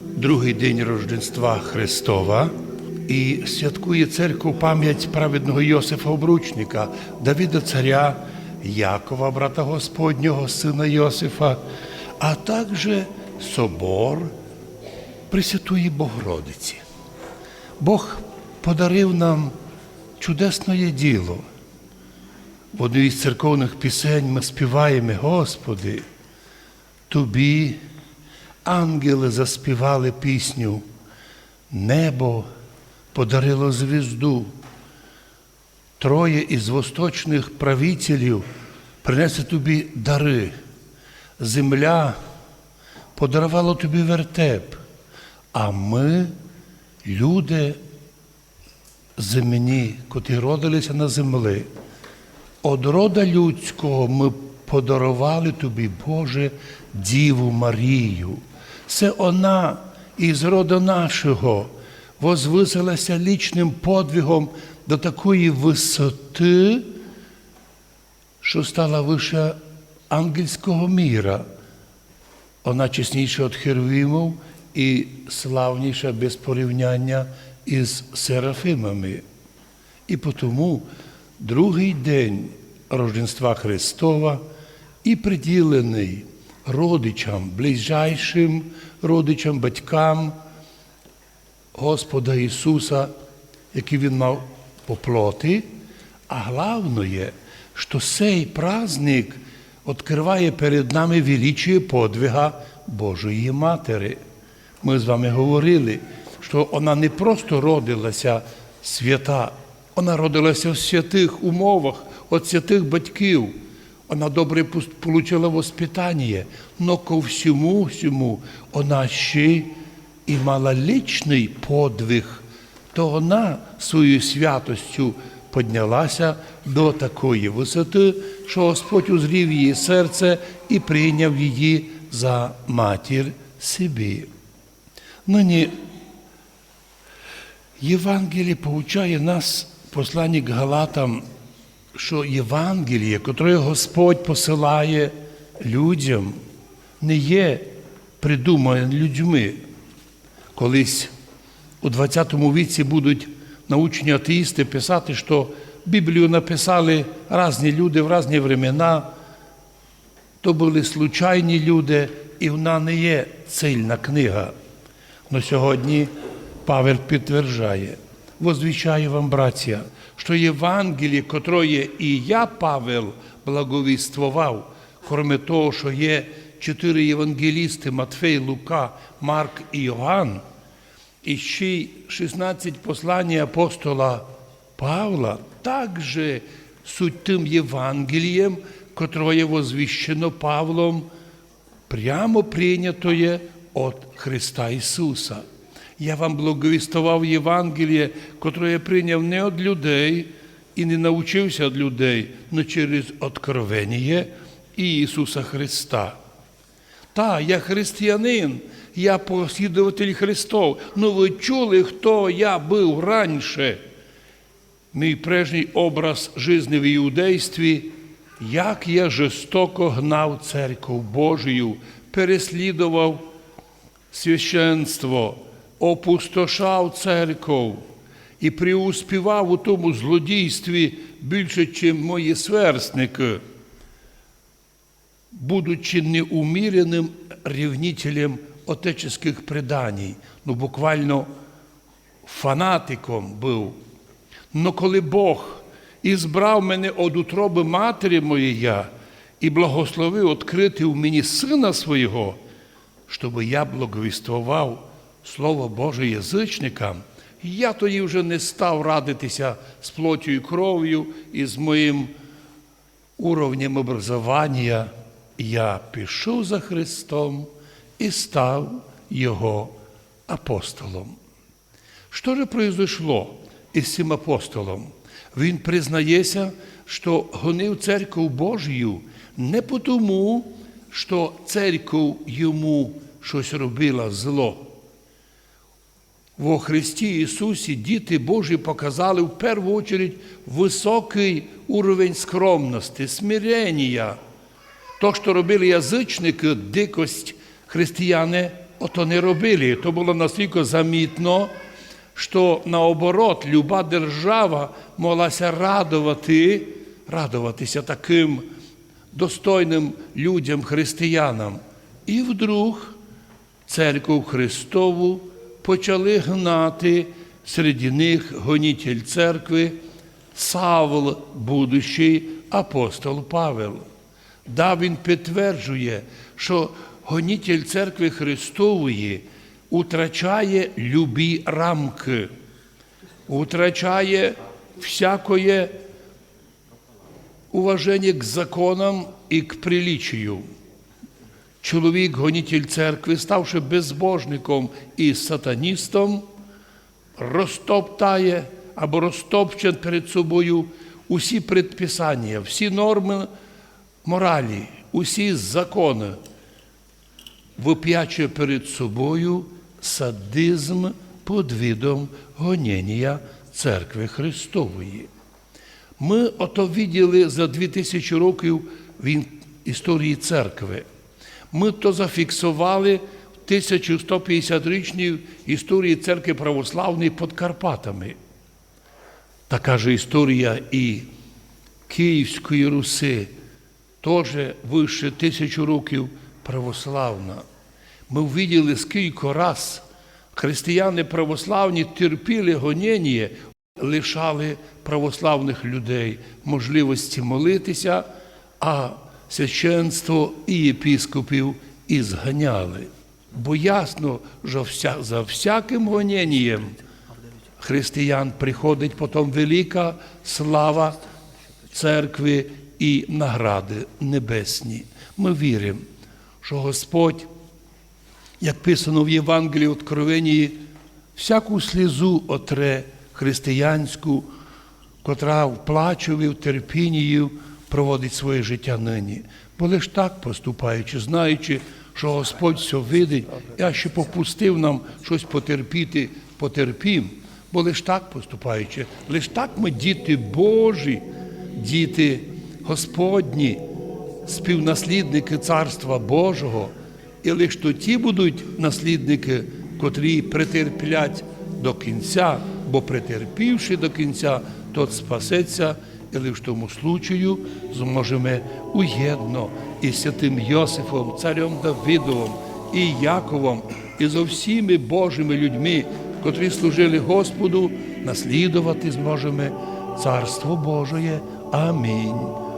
другий день Рождества Христова і святкує церква пам'ять праведного Йосифа Обручника, Давіда Царя, Якова, брата Господнього, сина Йосифа, а також собор Пресвятої Богородиці. Бог подарив нам чудесне діло. В одній із церковних пісень ми співаємо, Господи, Тобі ангели заспівали пісню, небо подарило звізду. Троє із восточних правителів принесли тобі дари. Земля подарувала тобі вертеп, а ми, люди земні, котрі родилися на землі, Од рода людського ми подарували тобі, Боже, Діву Марію. Це вона із роду нашого возвисилася лічним подвигом до такої висоти, що стала вище ангельського міра. Вона чесніша від Херувімів і славніша без порівняння із Серафимами. І тому другий день Рождества Христова і приділений родичам, ближайшим родичам, батькам Господа Ісуса, який Він мав по плоті. А головне, що цей праздник відкриває перед нами величіє подвига Божої Матері. Ми з вами говорили, що вона не просто родилася свята, вона родилася в святих умовах, від святих батьків. Вона добре отримала воспитання, но ко всьому всьому вона ще і мала лічний подвиг, то вона своєю святостю піднялася до такої висоти, що Господь узрів її серце і прийняв її за матір собі. Нині Євангеліє poučає нас, посланник Галатам, що Євангеліє, котре Господь посилає людям, не є придумане людьми. Колись у 20 віці будуть научні атеїсти писати, що Біблію написали різні люди в різні времена, то були случайні люди, і вона не є цільна книга. Но сьогодні Павел підтверджує, возвіщаю вам, браття, що Євангеліє, котроє і я, Павел, благовіствував, крім того, що є чотири євангелісти Матфей, Лука, Марк і Йоанн, і ще 16 послань апостола Павла, також суть тим Євангелієм, котроє возвіщено Павлом, прямо прийнятоє від Христа Ісуса. Я вам благовістував Євангеліє, котре я прийняв не від людей і не навчився від людей, але через откровення Ісуса Христа. Та, я християнин, я послідователь Христов. Ну ви чули, хто я був раніше? Мій прежній образ житті в іудействі, як я жорстоко гнав церкву Божию, переслідував священство, опустошав церков і преуспівав у тому злодійстві більше, ніж мої сверстники, будучи неуміреним рівнителем отеческих преданій, ну буквально фанатиком був. Но коли Бог ізбрав мене од утроби матері моєї і благословив відкрити в мені сина свого, щоб я благовіствував Слово Боже язичникам, я тоді вже не став радитися з плоттю і кров'ю і з моїм уровнем образування. Я пішов за Христом і став Його апостолом. Що же произошло із цим апостолом? Він признається, що гонив церкву Божію не тому, що церква йому щось робила зло. Во Христі Ісусі діти Божі показали в першу чергу високий уровень скромності, смирення. То, що робили язичники, дикость християни ото не робили. То було настільки замітно, що наоборот, люба держава моглася радувати, радуватися таким достойним людям, християнам. І вдруг церкву Христову почали гнати серед них гонітель церкви Савл, будущий апостол Павел. Да, він підтверджує, що гонітель церкви Христової утрачає любі рамки, утрачає всякое уважение к законам і к приличию. Чоловік, гонітель церкви, ставши безбожником і сатаністом, розтоптає або розтопче перед собою усі предписання, всі норми моралі, усі закони, вип'яче перед собою садизм під видом гоніння церкви Христової. Ми ото виділи за 2000 років в історії церкви. Ми то зафіксували в 1150-річній історії церкви православної під Карпатами. Така ж історія і Київської Руси, теж вище тисячу років православна. Ми виділи, скільки раз християни православні терпіли гоніння, лишали православних людей можливості молитися, а священство і єпіскопів і зганяли. Бо ясно, що за всяким гонінням християн приходить потім велика слава церкви і награди небесні. Ми віримо, що Господь, як писано в Євангелії Откровенії, всяку слізу отре християнську, котра в плачові, в терпінні проводить своє життя нині. Бо лиш так поступаючи, знаючи, що Господь все видить, я ще попустив нам щось потерпіти, потерпім. Бо лиш так поступаючи, лиш так ми діти Божі, діти Господні, співнаслідники Царства Божого, і лиш то ті будуть наслідники, котрі претерплять до кінця, бо претерпівши до кінця, тот спасеться, і лиш в тому случаю зможемо уєдно із святим Йосифом, царем Давидовим і Яковом, і зо всіми Божими людьми, котрі служили Господу, наслідувати зможемо Царство Божоє. Амінь.